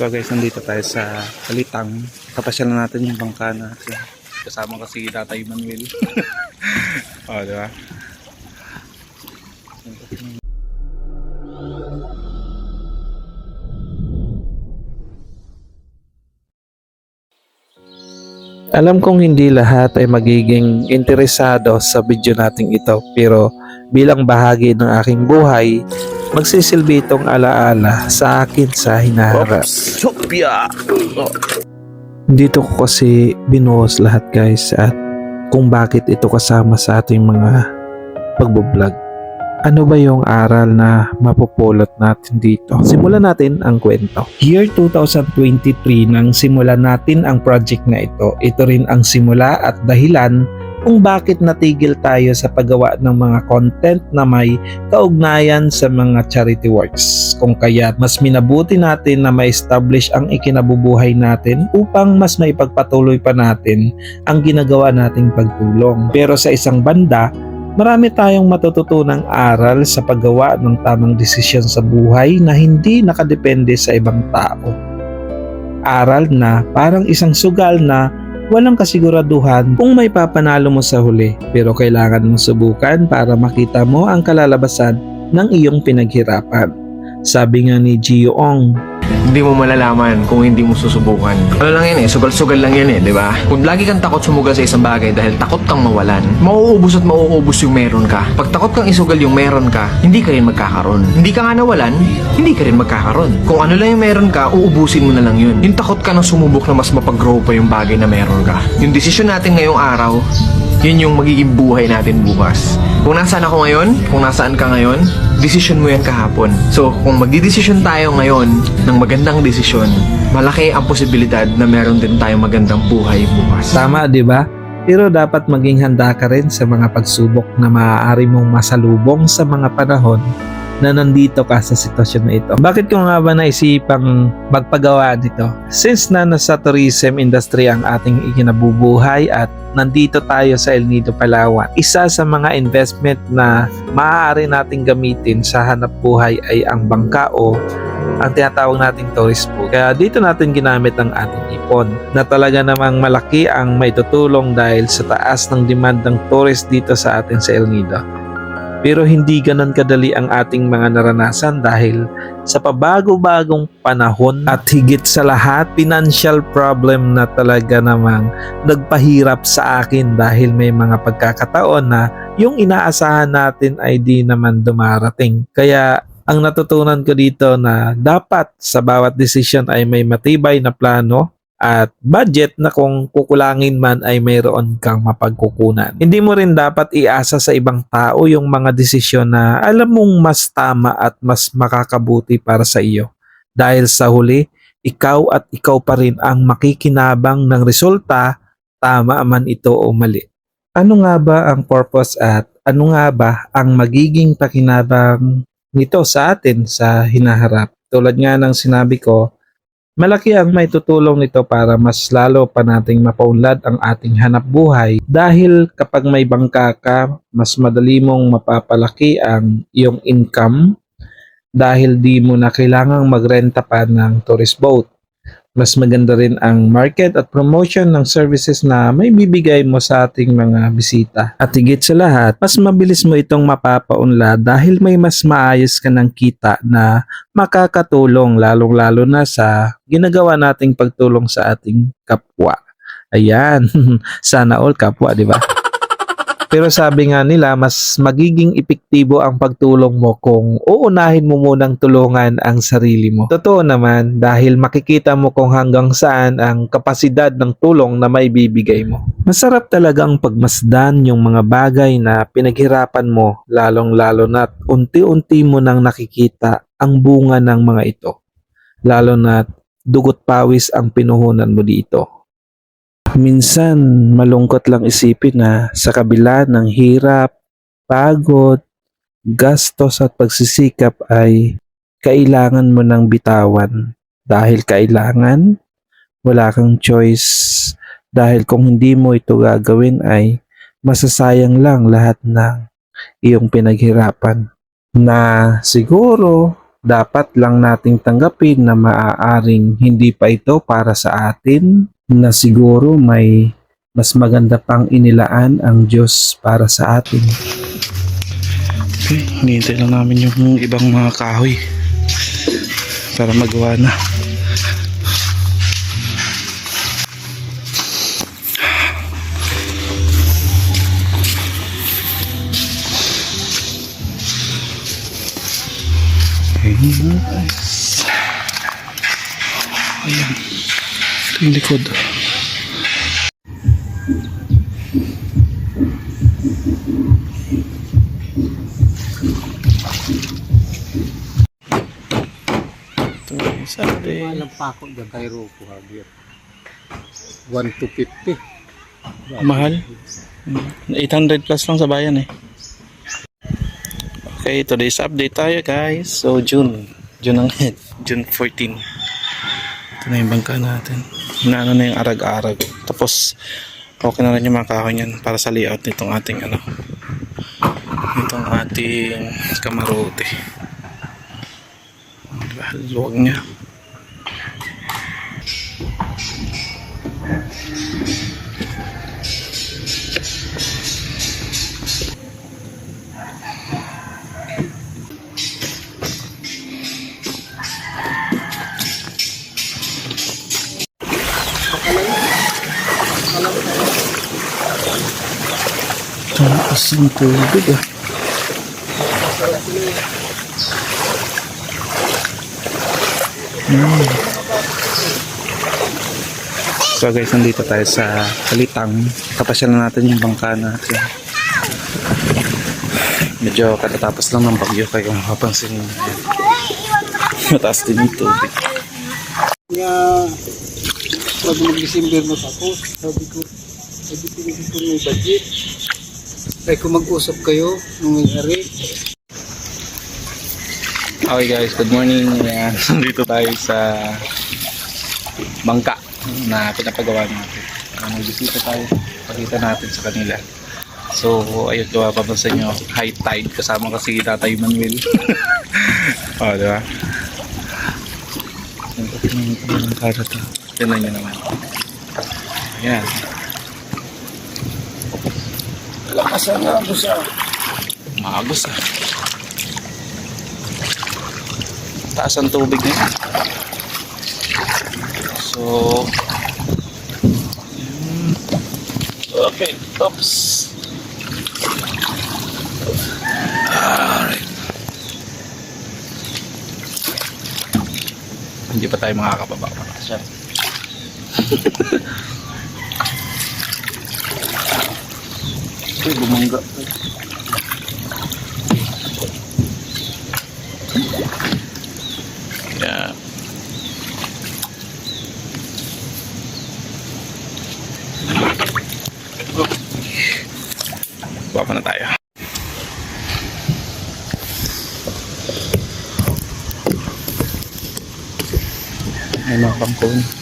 So guys, nandito tayo sa Kalitang. Kapasyalan natin yung bangka na kasama ko si Tatay Manuel. o, oh, di ba? Alam kong hindi lahat ay magiging interesado sa video nating ito pero bilang bahagi ng aking buhay, magsisilbi itong alaala sa akin sa hinaharap. Dito ko kasi binuhos lahat guys at kung bakit ito kasama sa ating mga pagbablog. Ano ba yung aral na mapupulot natin dito? Simulan natin ang kwento. Year 2023 nang simulan natin ang project na ito. Ito rin ang simula at dahilan kung bakit natigil tayo sa paggawa ng mga content na may kaugnayan sa mga charity works. Kung kaya mas minabuti natin na ma-establish ang ikinabubuhay natin upang mas maipagpatuloy pa natin ang ginagawa nating pagtulong. Pero sa isang banda, marami tayong matututunang aral sa paggawa ng tamang desisyon sa buhay na hindi nakadepende sa ibang tao. Aral na parang isang sugal na walang kasiguraduhan kung may papanalo mo sa huli pero kailangan mong subukan para makita mo ang kalalabasan ng iyong pinaghirapan. Sabi nga ni Gio Ong, Hindi mo malalaman kung hindi mo susubukan. Ano lang yan eh, sugal-sugal lang yan eh, di ba? Kung lagi kang takot sumugal sa isang bagay dahil takot kang mawalan, mauubos at mauubos yung meron ka. Pag takot kang isugal yung meron ka, hindi ka rin magkakaroon. Hindi ka nga nawalan, hindi ka rin magkakaroon. Kung ano lang yung meron ka, uubusin mo na lang yun. Yung takot ka na sumubok na mas mapag-grow pa yung bagay na meron ka. Yung desisyon natin ngayong araw, yun yung magiging buhay natin bukas. Kung nasaan ako ngayon, kung nasaan ka ngayon, desisyon mo yan kahapon. So, kung magdidesisyon tayo ngayon ng magandang desisyon, malaki ang posibilidad na meron din tayong magandang buhay bukas. Tama, di ba? Pero dapat maging handa ka rin sa mga pagsubok na maaari mong masalubong sa mga panahon na nandito ka sa sitwasyon na ito. Bakit ko nga ba naisipang magpagawa nito? Since na nasa tourism industry ang ating ikinabubuhay at nandito tayo sa El Nido, Palawan, isa sa mga investment na maaari nating gamitin sa hanap buhay ay ang bangka o ang tinatawag nating tourist boat. Kaya dito natin ginamit ang ating ipon na talaga namang malaki ang may tutulong dahil sa taas ng demand ng tourist dito sa atin sa El Nido. Pero hindi ganon kadali ang ating mga naranasan dahil sa pabago-bagong panahon at higit sa lahat financial problem na talaga namang nagpahirap sa akin dahil may mga pagkakataon na yung inaasahan natin ay di naman dumarating. Kaya ang natutunan ko dito na dapat sa bawat desisyon ay may matibay na plano at budget na kung kukulangin man ay mayroon kang mapagkukunan. Hindi mo rin dapat iasa sa ibang tao yung mga desisyon na alam mong mas tama at mas makakabuti para sa iyo. Dahil sa huli, ikaw at ikaw pa rin ang makikinabang ng resulta, tama man ito o mali. Ano nga ba ang purpose at ano nga ba ang magiging pakinabang nito sa atin sa hinaharap? Tulad nga ng sinabi ko, Malaki ang may tutulong nito para mas lalo pa nating mapaunlad ang ating hanap buhay dahil kapag may bangka ka, mas madali mong mapapalaki ang iyong income dahil di mo na kailangang magrenta pa ng tourist boat. Mas maganda rin ang market at promotion ng services na may bibigay mo sa ating mga bisita. At higit sa lahat, mas mabilis mo itong mapapaunlad dahil may mas maayos ka ng kita na makakatulong lalong-lalo na sa ginagawa nating pagtulong sa ating kapwa. Ayan, sana all kapwa, di ba? Pero sabi nga nila, mas magiging epektibo ang pagtulong mo kung uunahin mo munang tulungan ang sarili mo. Totoo naman dahil makikita mo kung hanggang saan ang kapasidad ng tulong na may bibigay mo. Masarap talaga ang pagmasdan yung mga bagay na pinaghirapan mo lalong-lalo na unti-unti mo nang nakikita ang bunga ng mga ito. Lalo na dugot pawis ang pinuhunan mo dito. Minsan malungkot lang isipin na sa kabila ng hirap, pagod, gastos at pagsisikap ay kailangan mo ng bitawan. Dahil kailangan, wala kang choice. Dahil kung hindi mo ito gagawin ay masasayang lang lahat ng iyong pinaghirapan. Na siguro dapat lang nating tanggapin na maaaring hindi pa ito para sa atin na siguro may mas maganda pang inilaan ang Diyos para sa atin. Okay, hinihintay lang namin yung ibang mga kahoy para magawa na. Okay, guys. Ayan. Yung likod. Ito yung Saturday. Alam pa ako dyan kay Rocco Javier. 1 to 50. Mahal. 800 plus lang sa bayan eh. Okay, today's update tayo guys. So June, June ang June 14. Ito na yung bangka natin. Inaano na yung arag-arag. Tapos okay na rin yung mga kahoy niyan para sa layout nitong ating ano. Itong ating kamarote. Diba? Luwag niya. Taas ng tubig ah. Hmm. So guys, nandito tayo sa Kalitang. Kapasyal na natin yung bangka natin. Medyo katatapos lang ng bagyo kayo mapapansin. Mataas din yung tubig. Nga, pag mag-December na tapos, sabi ko, sabi ko kasi kung may budget. Ay kung mag-usap kayo nung may-ari, Okay guys, good morning. Ayan, Nandito tayo sa bangka na pinapagawa natin. Uh, Nagbisita tayo. Pakita natin sa kanila. So, ayun, diba, papansin nyo, high tide kasama kasi Tatay Manuel. oh, di ba? Ang ng ng karata. Tignan nyo naman. Ayan. Lakas ang agos ah. Maagos ah. taas ang tubig yun. So, yun. okay, oops. Alright. Hindi pa tayo makakababa. Siya. Uy, bumangga. Yeah. Baba na tayo. May mga bangkon.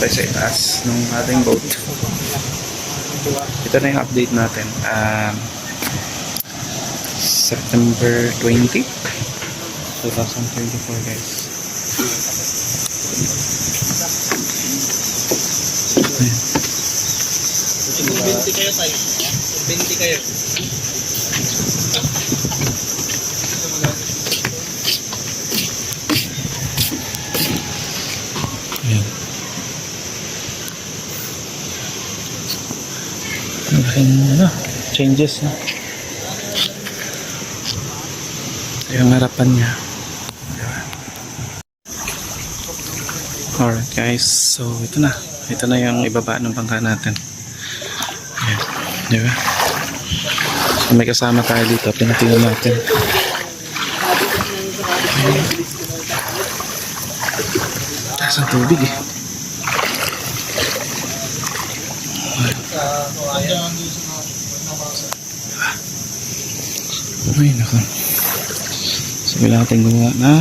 Tayo sa itaas ng ating boat. Ito na yung update natin. Um, September 20, 2024 guys. Ayan. Ayan. Malaking ano, changes na. Yung harapan niya. Diba? Alright guys, so ito na. Ito na yung ibaba ng bangka natin. Ayan. Di ba? So may kasama tayo dito. Pinatingnan natin. Taas ang tubig eh. Ay, nako. Sabi natin gumawa na